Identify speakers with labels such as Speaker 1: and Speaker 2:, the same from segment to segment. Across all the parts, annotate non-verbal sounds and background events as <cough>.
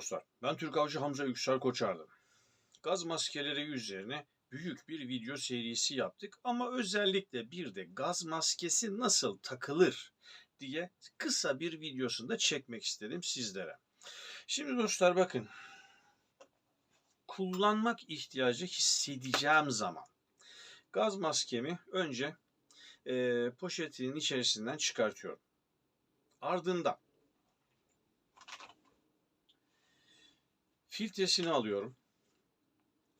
Speaker 1: dostlar, ben Türk Avcı Hamza Yüksel Koçardı. Gaz maskeleri üzerine büyük bir video serisi yaptık ama özellikle bir de gaz maskesi nasıl takılır diye kısa bir videosunda çekmek istedim sizlere. Şimdi dostlar bakın, kullanmak ihtiyacı hissedeceğim zaman gaz maskemi önce e, poşetinin içerisinden çıkartıyorum. Ardından filtresini alıyorum.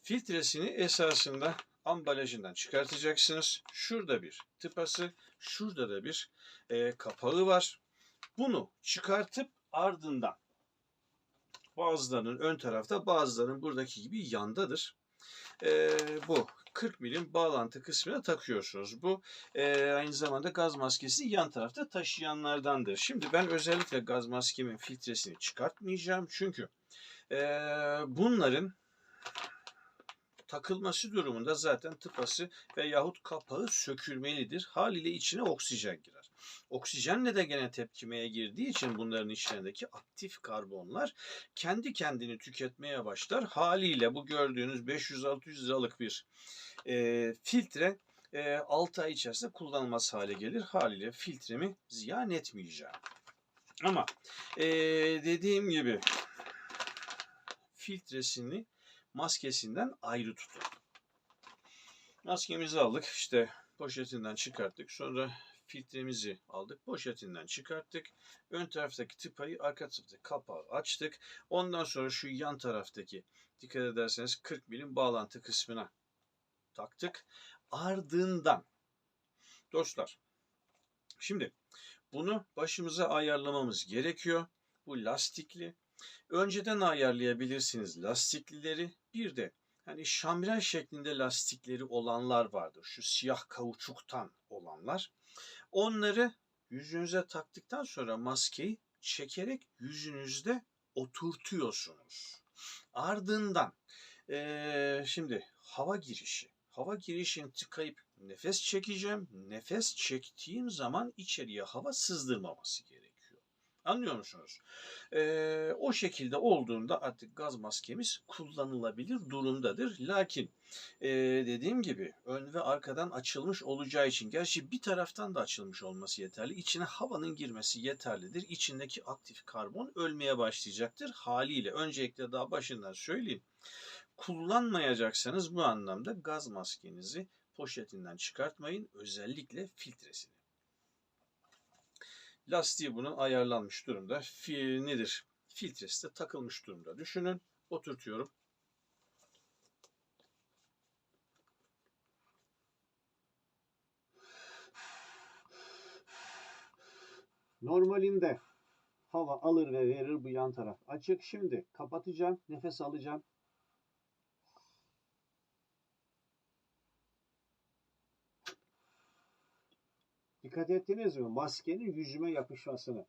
Speaker 1: Filtresini esasında ambalajından çıkartacaksınız. Şurada bir tıpası, şurada da bir e, kapağı var. Bunu çıkartıp ardından bazılarının ön tarafta bazılarının buradaki gibi yandadır. E, bu 40 milim bağlantı kısmına takıyorsunuz. Bu e, aynı zamanda gaz maskesini yan tarafta taşıyanlardandır. Şimdi ben özellikle gaz maskemin filtresini çıkartmayacağım. Çünkü e, bunların takılması durumunda zaten tıpası veyahut kapağı sökülmelidir. Haliyle içine oksijen girer. Oksijenle de gene tepkimeye girdiği için bunların içlerindeki aktif karbonlar kendi kendini tüketmeye başlar. Haliyle bu gördüğünüz 500-600 liralık bir e, filtre e, 6 ay içerisinde kullanılmaz hale gelir. Haliyle filtremi ziyan etmeyeceğim. Ama e, dediğim gibi filtresini maskesinden ayrı tutun. Maskemizi aldık. işte poşetinden çıkarttık. Sonra filtremizi aldık. Poşetinden çıkarttık. Ön taraftaki tıpayı arka taraftaki kapağı açtık. Ondan sonra şu yan taraftaki dikkat ederseniz 40 milim bağlantı kısmına taktık. Ardından dostlar şimdi bunu başımıza ayarlamamız gerekiyor. Bu lastikli. Önceden ayarlayabilirsiniz lastiklileri. Bir de hani şambrel şeklinde lastikleri olanlar vardır. Şu siyah kauçuktan olanlar. Onları yüzünüze taktıktan sonra maskeyi çekerek yüzünüzde oturtuyorsunuz. Ardından ee, şimdi hava girişi. Hava girişini tıkayıp nefes çekeceğim. Nefes çektiğim zaman içeriye hava sızdırmaması gerekiyor. Anlıyor musunuz? Ee, o şekilde olduğunda artık gaz maskemiz kullanılabilir durumdadır. Lakin e, dediğim gibi ön ve arkadan açılmış olacağı için gerçi bir taraftan da açılmış olması yeterli. İçine havanın girmesi yeterlidir. İçindeki aktif karbon ölmeye başlayacaktır. Haliyle öncelikle daha başından söyleyeyim. Kullanmayacaksanız bu anlamda gaz maskenizi poşetinden çıkartmayın. Özellikle filtresini. Lastiği bunun ayarlanmış durumda. Fi, nedir? Filtresi de takılmış durumda. Düşünün. Oturtuyorum. Normalinde hava alır ve verir bu yan taraf açık. Şimdi kapatacağım. Nefes alacağım. Dikkat ettiniz mi? Maskenin yüzüme yapışmasını.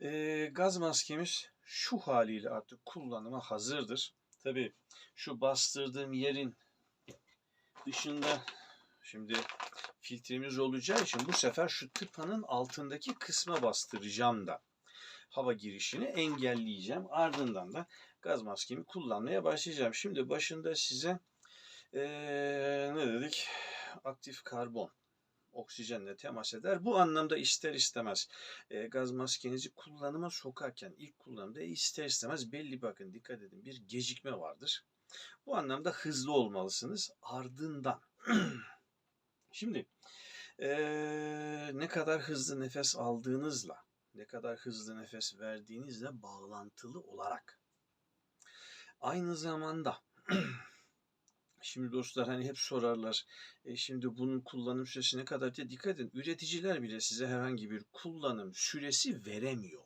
Speaker 1: E, gaz maskemiz şu haliyle artık kullanıma hazırdır. Tabi şu bastırdığım yerin dışında şimdi filtremiz olacağı için bu sefer şu tıpanın altındaki kısma bastıracağım da hava girişini engelleyeceğim. Ardından da gaz maskemi kullanmaya başlayacağım. Şimdi başında size ee, ne dedik? Aktif karbon oksijenle temas eder. Bu anlamda ister istemez e, gaz maskenizi kullanıma sokarken ilk kullanımda ister istemez belli bakın dikkat edin bir gecikme vardır. Bu anlamda hızlı olmalısınız. Ardından <clears throat> şimdi e, ne kadar hızlı nefes aldığınızla ne kadar hızlı nefes verdiğinizle bağlantılı olarak aynı zamanda <clears throat> Şimdi dostlar hani hep sorarlar. E şimdi bunun kullanım süresi ne kadar diye dikkat edin. Üreticiler bile size herhangi bir kullanım süresi veremiyor.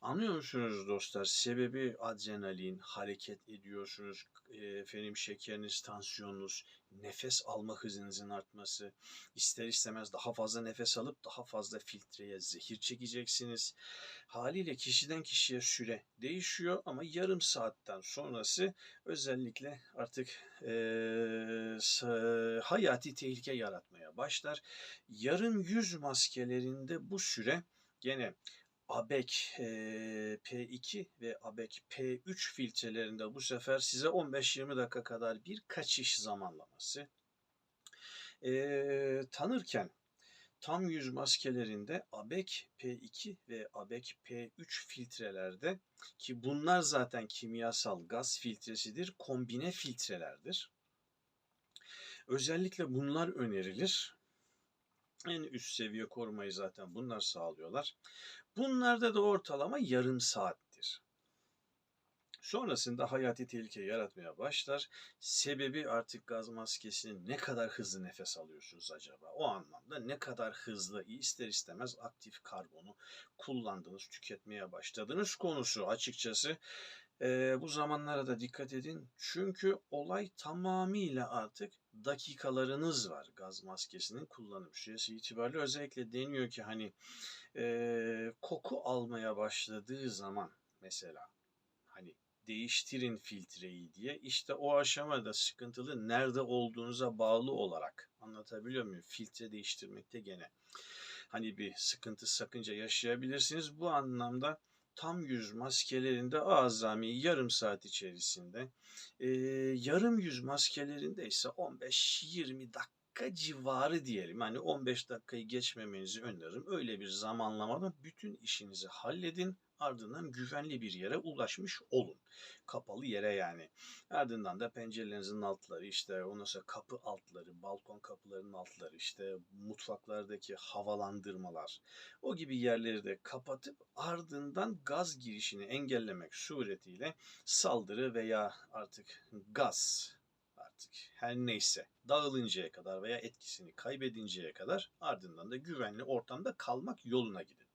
Speaker 1: Anlıyor musunuz dostlar? Sebebi adrenalin, hareket ediyorsunuz, e, efendim şekeriniz, tansiyonunuz nefes alma hızınızın artması, ister istemez daha fazla nefes alıp daha fazla filtreye zehir çekeceksiniz. Haliyle kişiden kişiye süre değişiyor ama yarım saatten sonrası özellikle artık sa- hayati tehlike yaratmaya başlar. Yarım yüz maskelerinde bu süre gene Eee, P2 ve ABEK P3 filtrelerinde bu sefer size 15-20 dakika kadar bir kaçış zamanlaması. Eee, tanırken tam yüz maskelerinde ABEK P2 ve ABEK P3 filtrelerde ki bunlar zaten kimyasal gaz filtresidir, kombine filtrelerdir. Özellikle bunlar önerilir. En üst seviye korumayı zaten bunlar sağlıyorlar. Bunlarda da ortalama yarım saattir. Sonrasında hayati tehlike yaratmaya başlar. Sebebi artık gaz maskesinin ne kadar hızlı nefes alıyorsunuz acaba? O anlamda ne kadar hızlı ister istemez aktif karbonu kullandınız, tüketmeye başladınız konusu açıkçası. Eee, bu zamanlara da dikkat edin. Çünkü olay tamamıyla artık dakikalarınız var gaz maskesinin kullanım süresi itibariyle. Özellikle deniyor ki hani eee, koku almaya başladığı zaman mesela hani değiştirin filtreyi diye işte o aşamada sıkıntılı nerede olduğunuza bağlı olarak anlatabiliyor muyum? Filtre değiştirmekte gene hani bir sıkıntı sakınca yaşayabilirsiniz. Bu anlamda tam yüz maskelerinde azami yarım saat içerisinde e, yarım yüz maskelerinde ise 15-20 dakika civarı diyelim. Hani 15 dakikayı geçmemenizi öneririm. Öyle bir zamanlamada bütün işinizi halledin. Ardından güvenli bir yere ulaşmış olun. Kapalı yere yani. Ardından da pencerelerinizin altları işte ondan sonra kapı altları, balkon kapılarının altları işte mutfaklardaki havalandırmalar o gibi yerleri de kapatıp ardından gaz girişini engellemek suretiyle saldırı veya artık gaz artık her neyse dağılıncaya kadar veya etkisini kaybedinceye kadar ardından da güvenli ortamda kalmak yoluna gidin.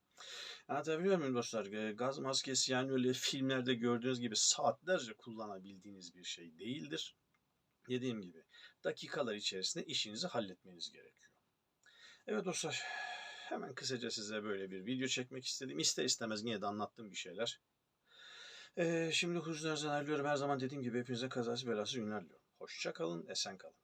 Speaker 1: Anlatabiliyor muyum dostlar? Gaz maskesi yani öyle filmlerde gördüğünüz gibi saatlerce kullanabildiğiniz bir şey değildir. Dediğim gibi dakikalar içerisinde işinizi halletmeniz gerekiyor. Evet dostlar hemen kısaca size böyle bir video çekmek istedim. İster istemez yine de anlattığım bir şeyler. Ee, şimdi huzurlarınızdan ayrılıyorum. Her zaman dediğim gibi hepinize kazası belası günler diliyorum. Hoşça esen kalın.